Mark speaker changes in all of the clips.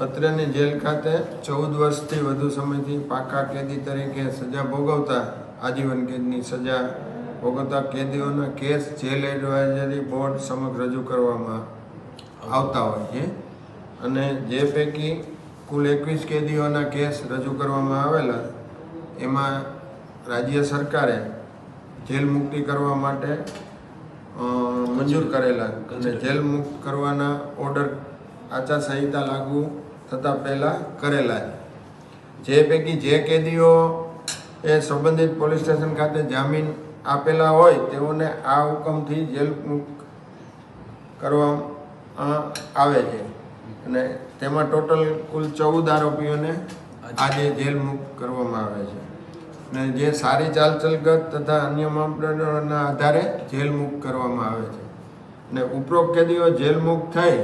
Speaker 1: અત્રેની jail ખાતે ચૌદ વર્ષથી વધુ સમયથી પાકા કેદી તરીકે સજા ભોગવતા આજીવન કેદની સજા ભોગવતા કેદીઓના કેસ જેલ એડવાઇઝરી બોર્ડ સમક્ષ રજૂ કરવામાં આવતા હોય છે. અને જે પૈકી કુલ એકવીસ કેદીઓના કેસ રજૂ કરવામાં આવેલા એમાં રાજ્ય સરકારે જેલ મુક્તિ કરવા માટે મંજૂર કરેલા અને જેલ મુક્ત કરવાના ઓર્ડર આચારસંહિતા લાગુ થતાં પહેલાં કરેલા છે. જે પૈકી જે કેદીઓ એ સંબંધિત પોલીસ સ્ટેશન ખાતે જામીન આપેલા હોય તેઓને આ હુકમથી જેલ કરવામાં આવે છે. અને તેમાં ટોટલ કુલ ચૌદ આરોપીઓને આજે જેલ મુક્ત કરવામાં આવે છે. અને જે સારી ચાલચલગત તથા અન્ય માપદંડોના આધારે જેલ મુક્ત કરવામાં આવે છે. અને ઉપરોક્ત કેદીઓ જેલ મુક્ત થઈ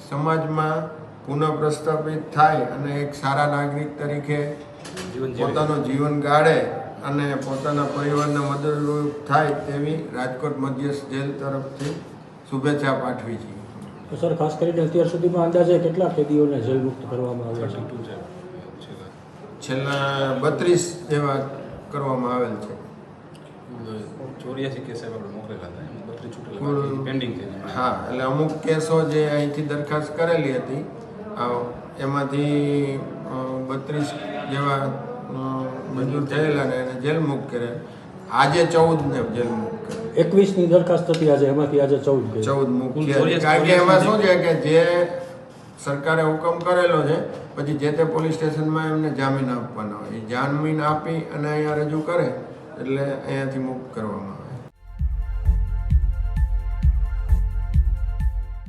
Speaker 1: સમાજમાં પુનઃ પ્રસ્થાપિત થાય અને એક સારા નાગરિક તરીકે પોતાનું જીવન ગાળે અને પોતાના પરિવારને મદદરૂપ થાય તેવી રાજકોટ મધ્યસ્થ જેલ તરફથી શુભેચ્છા પાઠવી છે
Speaker 2: તો સર ખાસ કરીને અત્યાર સુધીમાં અંદાજે કેટલા કેદીઓને જેલ મુક્ત કરવામાં આવ્યા છે?
Speaker 1: છેલ્લા. બત્રીસ જેવા કરવામાં આવેલ છે.
Speaker 3: ચોર્યાસી કેસ આપણે મોકલેલા હતા એમાં. બત્રીસ છૂટેલા પેન્ડિંગ છે
Speaker 1: હા એટલે અમુક કેસો જે અહીંથી દરખાસ્ત કરેલી હતી એમાંથી બત્રીસ જેવા મંજૂર થયેલા ને એને જેલ મુક્ત કરે આજે ચૌદ ને જેલ મુક્ત એકવીસ
Speaker 2: એકવીસની દરખાસ્ત હતી આજે એમાંથી આજે ચૌદ
Speaker 1: ચૌદ મુક્ત કારણ કે એમાં શું છે કે જે સરકારે હુકમ કરેલો છે પછી જે તે પોલીસ સ્ટેશનમાં એમને જામીન આપવાના હોય. એ જામીન આપી અને અહીંયા રજૂ કરે એટલે અહીંયાથી મૂવ કરવામાં આવે.